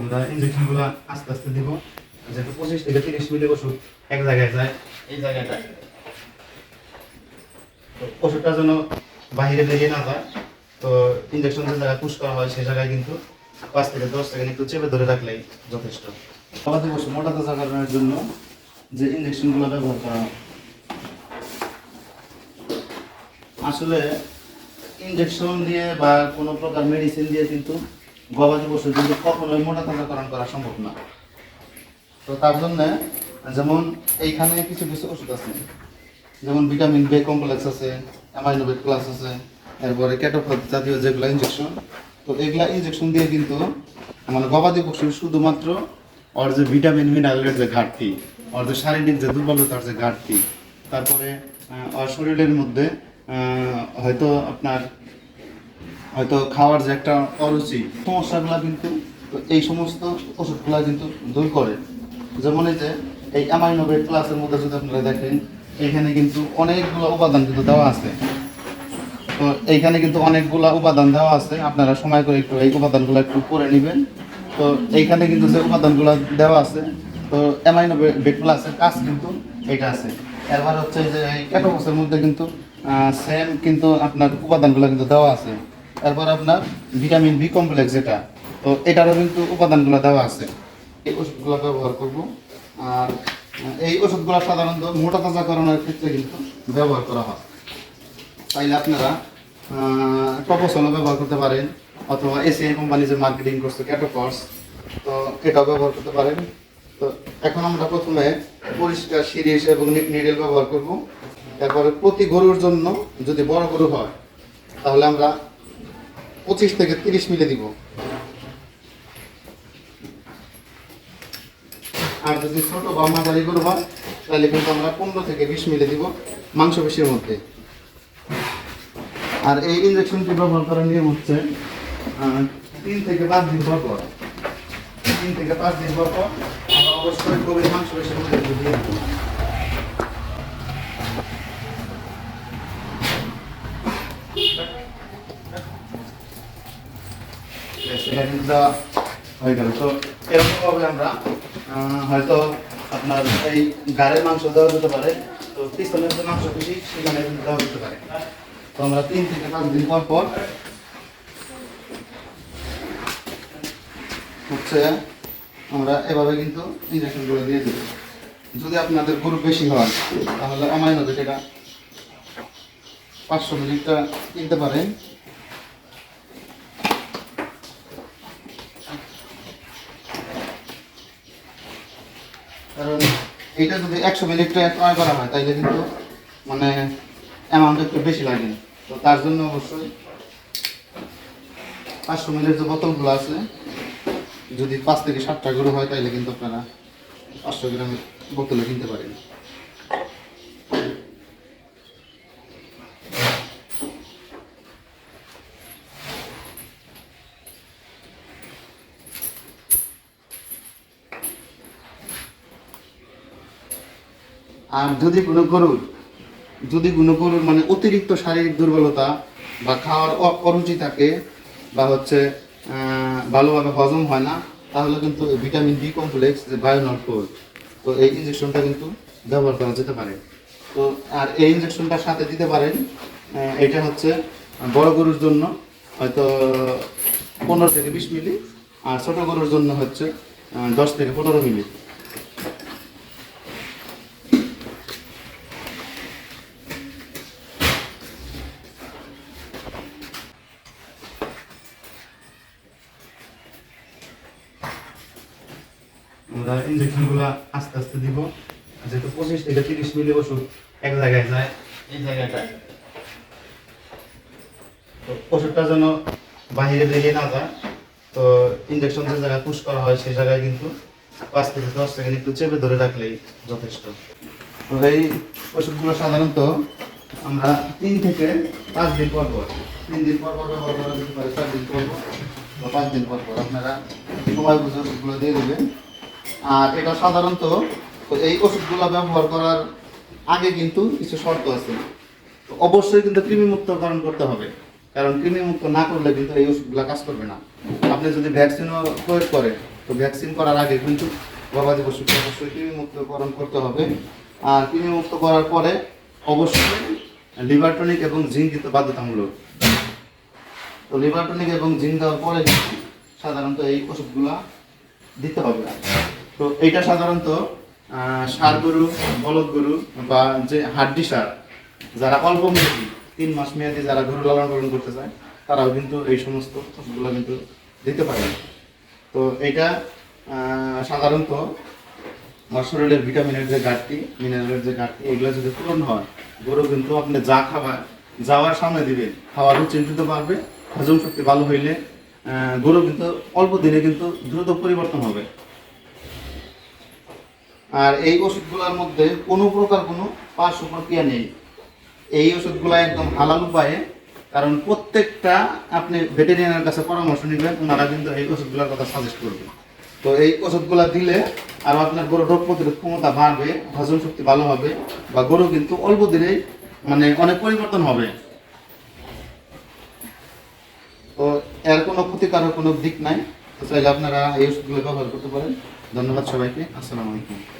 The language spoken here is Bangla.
আমরা ইঞ্জেকশনগুলো আস্তে আস্তে দিব। যেহেতু পঁচিশ থেকে তিরিশ মিলি ওষুধ এক জায়গায় যায়, এই জায়গাটায় তো ওষুধটা যেন বাহিরে বেরিয়ে না যায়, তো ইঞ্জেকশন যে জায়গায় পুশ করা হয়, সেই জায়গায় কিন্তু পাঁচ থেকে দশ সেকেন্ড একটু চেপে ধরে রাখলেই যথেষ্ট। আমাদের বসে মোটা তাজা করানোর জন্য যে ইঞ্জেকশনগুলো ব্যবহার করা আসলে ইঞ্জেকশন দিয়ে বা কোনো প্রকার মেডিসিন দিয়ে কিন্তু গবাদি পশু কিন্তু কখনোই মোটা তাজাকরণ করা সম্ভব না। তো তার জন্য যেমন এইখানে কিছু কিছু ওষুধ আছে, যেমন ভিটামিন বে কমপ্লেক্স আছে অ্যামাইনোবেট প্লাস আছে, এরপরে ক্যাটোফট জাতীয় যেগুলো ইঞ্জেকশন তো এগুলা ইঞ্জেকশন দিয়ে কিন্তু মানে গবাদি পশুর শুধুমাত্র ওর যে ভিটামিন মিনারেলের যে ঘাটতি, ওর যে শারীরিক যে দুর্বলতার যে ঘাটতি, তারপরে ওর শরীরের মধ্যে হয়তো আপনার হয়তো খাওয়ার যে একটা অরুচি, সমস্যাগুলো কিন্তু এই সমস্ত ওষুধগুলো কিন্তু দূর করে। যেমন এই যে, এই অ্যামাইনোবেট ক্লাসের মধ্যে যদি আপনারা দেখেন, এখানে কিন্তু অনেকগুলো উপাদান কিন্তু দেওয়া আছে। তো এইখানে কিন্তু অনেকগুলা উপাদান দেওয়া আছে। আপনারা সময় করে একটু এই উপাদানগুলো একটু করে নেবেন। তো এইখানে কিন্তু যে উপাদানগুলো দেওয়া আছে, তো অ্যামাইনো বেট প্লাসের কাজ কিন্তু এটা আছে। এরপর হচ্ছে যে এই ক্যাটোকসের মধ্যে কিন্তু সেম কিন্তু আপনার উপাদানগুলো কিন্তু দেওয়া আছে। এরপর আপনার ভিটামিন বি কমপ্লেক্স যেটা, তো এটারও কিন্তু উপাদানগুলো দেওয়া আছে। এই ওষুধগুলো ব্যবহার করব। আর এই ওষুধগুলো সাধারণত মোটা তাজাকরণের ক্ষেত্রে কিন্তু ব্যবহার করা হয়। তাইলে আপনারা টপসনও ব্যবহার করতে পারেন, অথবা এসিআই কোম্পানি যে মার্কেটিং করছে ক্যাটোকর্স তো এটাও ব্যবহার করতে পারেন। তো এখন আমরা প্রথমে পরিষ্কার সিরিজ এবং নিডেল ব্যবহার করব। তারপরে প্রতি গরুর জন্য যদি বড় গরু হয়, তাহলে আমরা পঁচিশ থেকে তিরিশ মিলে দিব। আর যদি ছোট বা মাঝারি গরু হয়, তাহলে কিন্তু আমরা পনেরো থেকে বিশ মিলে দিব মাংস পেশির মধ্যে। আর এই ইঞ্জেকশনটি ব্যবহার করার নিয়ম হচ্ছে তিন থেকে পাঁচ দিন পর পর। তিন থেকে পাঁচ দিন পর পর আমরা অবশ্যই গভীর মাংস পেশির মধ্যে দিয়ে এটা কিন্তু দেওয়া হয়ে গেল তো এরকম আমরা হয়তো আপনার এই গাড়ির মাংস দেওয়া যেতে পারে, তো পিস্তলের যে মাংস সেখানে দেওয়া যেতে পারে। তো আমরা তিন থেকে পাঁচ দিন পর পর হচ্ছে আমরা এভাবে কিন্তু ইঞ্জেকশনগুলো দিয়ে দেবো। যদি আপনাদের গরু বেশি হয়, তাহলে অমাইন সেটা পাঁচশো মিলিটা কিনতে পারেন। কারণ এইটা যদি একশো মিলিটার ক্রয় করা হয়, তাইলে কিন্তু মানে অ্যামাউন্ট একটু বেশি লাগে। তো তার জন্য অবশ্যই পাঁচশো মিলের যে বোতলগুলো আছে, যদি পাঁচ থেকে সাতটা গরু হয়, তাইলে কিন্তু আপনারা পাঁচশো গ্রামের বোতলে কিনতে পারেন। আর যদি কোনো গরুর, যদি কোনো গরুর মানে অতিরিক্ত শারীরিক দুর্বলতা বা খাওয়ার অরুচি থাকে বা হচ্ছে ভালোভাবে হজম হয় না, তাহলে কিন্তু ভিটামিন ডি কমপ্লেক্স যে বায়োনট ফোর, তো এই ইঞ্জেকশনটা কিন্তু ব্যবহার করা যেতে পারে। তো আর এই ইঞ্জেকশনটার সাথে দিতে পারেন এটা হচ্ছে বড় গরুর জন্য হয়তো পনেরো থেকে বিশ মিলি, আর ছোটো গরুর জন্য হচ্ছে দশ থেকে পনেরো মিলি। আমরা ইঞ্জেকশনগুলো আস্তে আস্তে দিব। যেহেতু পঁচিশ থেকে তিরিশ মিলি ওষুধ এক জায়গায় যায়, এই জায়গাটায়। তো ওষুধটা যেন বাহিরে বেরিয়ে না যায়, তো ইঞ্জেকশন যে জায়গায় পুশ করা হয়, সেই জায়গায় কিন্তু পাঁচ থেকে দশ সেকেন্ড একটু চেপে ধরে রাখলেই যথেষ্ট। তো এই ওষুধগুলো সাধারণত আমরা তিন থেকে পাঁচ দিন পর পর, তিন দিন পর পর ব্যবহার করা যেতে পারে, চার দিন পর পর বা পাঁচ দিন পর পর। আপনারা সময় বুঝে ওষুধগুলো দিয়ে দেবেন। আর এটা সাধারণত এই ওষুধগুলো ব্যবহার করার আগে কিন্তু কিছু শর্ত আছে। অবশ্যই কিন্তু কৃমিমুক্তকরণ করতে হবে। কারণ কৃমিমুক্ত না করলে কিন্তু এই ওষুধগুলো কাজ করবে না। আপনি যদি ভ্যাকসিনও প্রয়োগ করেন, তো ভ্যাকসিন করার আগে কিন্তু গবাদি পশুকে অবশ্যই কৃমিমুক্তকরণ করতে হবে। আর কৃমিমুক্ত করার পরে অবশ্যই লিভার টনিক এবং জিঙ্ক দিতে বাধ্যতামূলক। তো লিভার টনিক এবং জিঙ্ক দেওয়ার পরে সাধারণত এই ওষুধগুলা দিতে হবে। তো এইটা সাধারণত সার গরু বলদ গরু বা যে হাড্ডি সার যারা অল্প মেয়াদি তিন মাস মেয়াদি যারা গরু লালন পালন করতে চায় তারাও কিন্তু এই সমস্ত ওষুধগুলো কিন্তু দিতে পারে। তো আহ, সাধারণত আমার শরীরের ভিটামিনের যে ঘাটতি মিনারেলের যে ঘাটতি এগুলো যদি পূরণ হয় গরু কিন্তু আপনি যা খাবার যাওয়ার সামনে দিবে খাওয়ার রুচি দিতে পারবে হজম শক্তি ভালো হইলে গরু কিন্তু অল্প দিনে কিন্তু দ্রুত পরিবর্তন হবে। আর এই ওষুধগুলোর মধ্যে কোনো প্রকার কোনো পার্শ্ব প্রক্রিয়া নেই। এই ওষুধগুলো একদম হালাল উপায়ে, কারণ প্রত্যেকটা আপনি ভেটেরিয়ানের কাছে পরামর্শ নেবেন, ওনারা কিন্তু এই ওষুধগুলোর কথা সাজেস্ট করবে। তো এই ওষুধগুলো দিলে আর আপনার গরু রোগ প্রতিরোধ ক্ষমতা বাড়বে, হজম শক্তি ভালো হবে বা গরু কিন্তু অল্প দিনেই মানে অনেক পরিবর্তন হবে। তো এর কোনো ক্ষতিকারক কোনো দিক নাই, তো চাইলে আপনারা এই ওষুধগুলো ব্যবহার করতে পারেন। ধন্যবাদ সবাইকে। আসসালামু আলাইকুম।